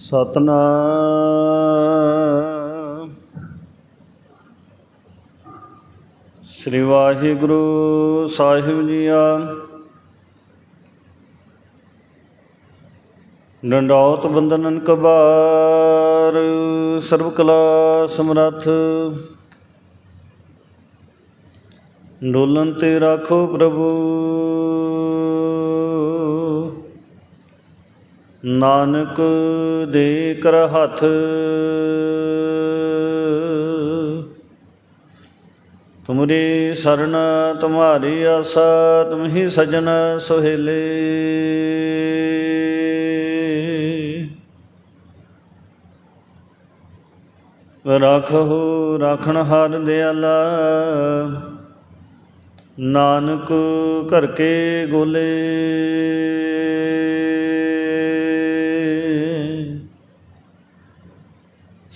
ਸਤਨਾਮ। ਸ੍ਰੀ ਵਾਹਿਗੁਰੂ ਸਾਹਿਬ ਜੀਆ। ਡੰਡੌਤ ਬੰਦਨਨ ਕਬਾਰ, ਸਰਬ ਕਲਾ ਸਮਰੱਥ। ਡੋਲਨ ਤੇ ਰਾਖੋ ਪ੍ਰਭੂ। ਨਾਨਕ ਦੇ ਕਰ ਹੱਥ। ਤੁਮਰੀ ਸਰਨ ਤੁਮਾਰੀ ਆਸਾ ਤੁਮਹੀ ਸਜਣ ਸੁਹੇਲੇ। ਰਾਖੋ ਰਾਖਣ ਹਾਰ ਦਿਆਲਾ, ਨਾਨਕ ਘਰ ਕੇ ਗੋਲੇ।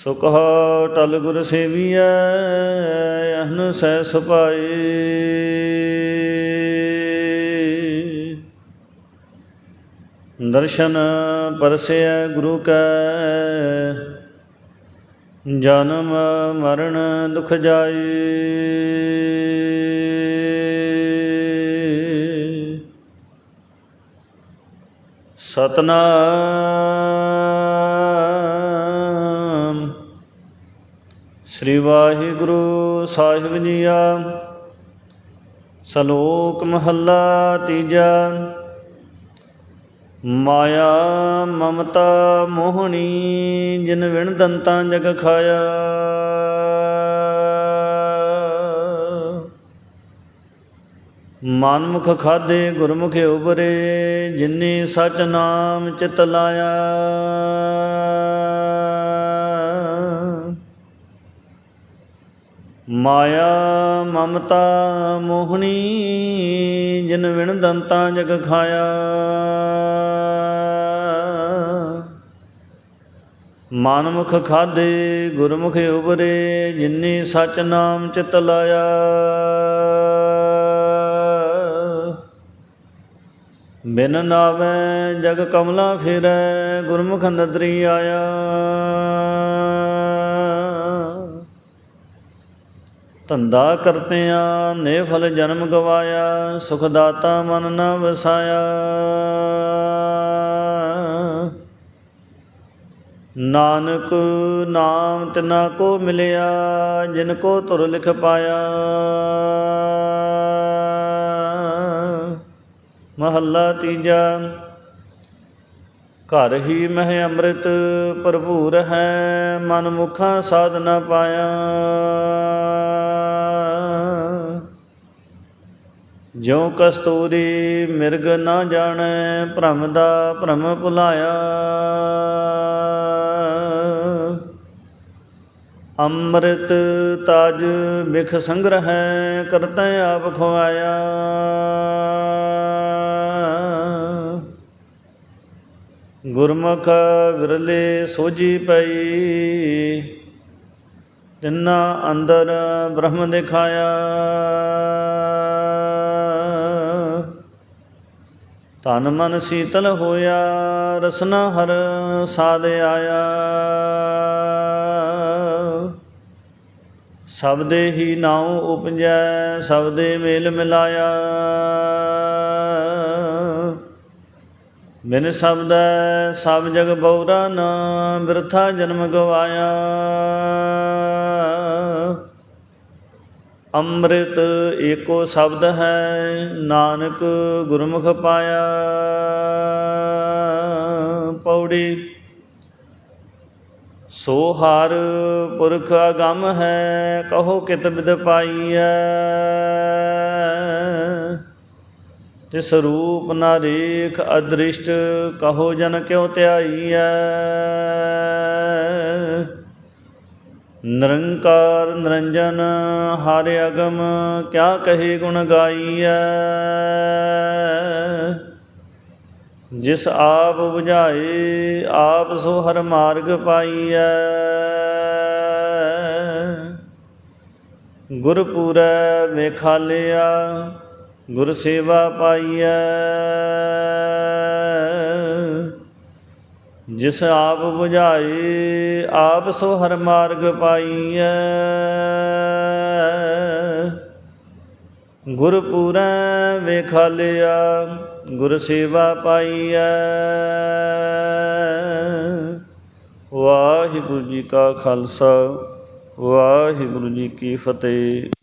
ਸੋ ਕਹਾ ਟਲ ਗੁਰ ਸੇਵੀਐ, ਅਹਨ ਸਹਿ ਸੁਪਾਏ। ਦਰਸ਼ਨ ਪਰਸਿਐ ਗੁਰੂ ਕੈ, ਜਨਮ ਮਰਨ ਦੁਖ ਜਾਈ ਸਤਨਾਮ ਸ੍ਰੀ ਵਾਹਿਗੁਰੂ ਸਾਹਿਬ ਜੀਆ। ਸਲੋਕ ਮਹੱਲਾ ਤੀਜਾ। ਮਾਇਆ ਮਮਤਾ ਮੋਹਣੀ, ਜਿਨ ਵਿਣ ਦੰਤਾਂ ਜਗ ਖਾਇਆ। ਮਨਮੁਖ ਖਾਦੇ ਗੁਰਮੁਖ ਉਬਰੇ, ਜਿਨੇ ਸਚ ਨਾਮ ਚਿਤ ਲਾਇਆ। ਮਾਇਆ ਮਮਤਾ ਮੋਹਣੀ, ਜਿਨ ਵਿਣ ਦੰਤਾਂ ਜਗ ਖਾਇਆ। ਮਨਮੁਖ ਖਾਦੇ ਗੁਰਮੁਖ ਉਬਰੇ, ਜਿਨੇ ਸਚ ਨਾਮ ਚਿਤ ਲਾਇਆ। ਬਿਨ ਨਾਵੇ ਜਗ ਕਮਲਾ ਫਿਰੈ, ਗੁਰਮੁਖ ਨਦਰੀ ਆਇਆ। ਧੰਦਾ ਕਰਤਿਆਂ ਨੇ ਫਲ ਜਨਮ ਗਵਾਇਆ, ਸੁਖ ਦਾਤਾ ਮਨ ਨਾ ਵਸਾਇਆ। ਨਾਨਕ ਨਾਮ ਤਿਨਾ ਕੋ ਮਿਲਿਆ, ਜਿਨ ਕੋ ਤੁਰ ਲਿਖ ਪਾਇਆ। ਮਹੱਲਾ ਤੀਜਾ, ਘਰ ਹੀ ਮਹਿ ਅੰਮ੍ਰਿਤ ਭਰਪੂਰ ਹੈ, ਮਨ ਮੁਖਾ ਸਾਧ ਨ ਪਾਇਆ। ਜਿਉ ਕਸਤੂਰੀ ਮਿਰਗ ਨਾ ਜਾਣੈ, ਭ੍ਰਮ ਦਾ ਭ੍ਰਮ ਭੁਲਾਇਆ। ਅੰਮ੍ਰਿਤ ਤਾਜ ਬਿਖ ਸੰਗ੍ਰਹਿ ਕਰਤੈ ਆਪ ਖਵਾਇਆ ਗੁਰਮੁਖ ਵਿਰਲੇ ਸੋਜੀ ਪਈ, ਤਿੰਨਾ ਅੰਦਰ ਬ੍ਰਹਮ ਦਿਖਾਇਆ। ਤਨ ਮਨ ਸੀਤਲ ਹੋਇਆ, ਰਸਨਾ ਹਰ ਸਾਧ ਆਇਆ। ਸਬਦੇ ਹੀ ਨਾਉ ਉਪਜੈ, ਸਬਦੇ ਮੇਲ ਮਿਲਾਇਆ। ਬਿਨ ਸ਼ਬਦੈ ਸਭ ਜਗ ਬਉਰਾ ਨਾ, ਬਿਰਥਾ ਜਨਮ ਗਵਾਇਆ। ਅੰਮ੍ਰਿਤ ਏਕੋ ਸ਼ਬਦ ਹੈ, ਨਾਨਕ ਗੁਰਮੁਖ ਪਾਇਆ। ਪੌੜੀ, ਸੋ ਹਰ ਪੁਰਖ ਅਗੰਮ ਹੈ, ਕਹੋ ਕਿਤ ਬਿਦ ਪਾਈਐ। ਤਿਸ ਰੂਪ ਨਾ ਰੇਖ ਅਦ੍ਰਿਸ਼ਟ, ਕਹੋ ਜਨ ਕਿਉ ਧਿਆਈਐ। ਨਿਰੰਕਾਰ ਨਿਰੰਜਨ ਹਰ ਅਗਮ, ਕਿਆ ਕਹੇ ਗੁਣ ਗਾਈਐ? ਜਿਸ ਆਪ 부ਝਾਏ ਆਪ ਸੋ ਹਰ ਮਾਰਗ ਪਾਈਐ। ਗੁਰਪੂਰੈ ਮੇਖਾਲਿਆ, ਗੁਰ ਸੇਵਾ ਪਾਈਐ। ਜਿਸ ਆਪ 부ਝਾਏ ਆਪ ਸੋ ਹਰ ਮਾਰਗ ਪਾਈਐ। ਗੁਰ ਪੂਰੈ ਵੇਖਾਲਿਆ, ਗੁਰ ਸੇਵਾ ਪਾਈਐ। ਵਾਹਿਗੁਰੂ ਜੀ ਕਾ ਖਾਲਸਾ, ਵਾਹਿਗੁਰੂ ਜੀ ਕੀ ਫਤਿਹ।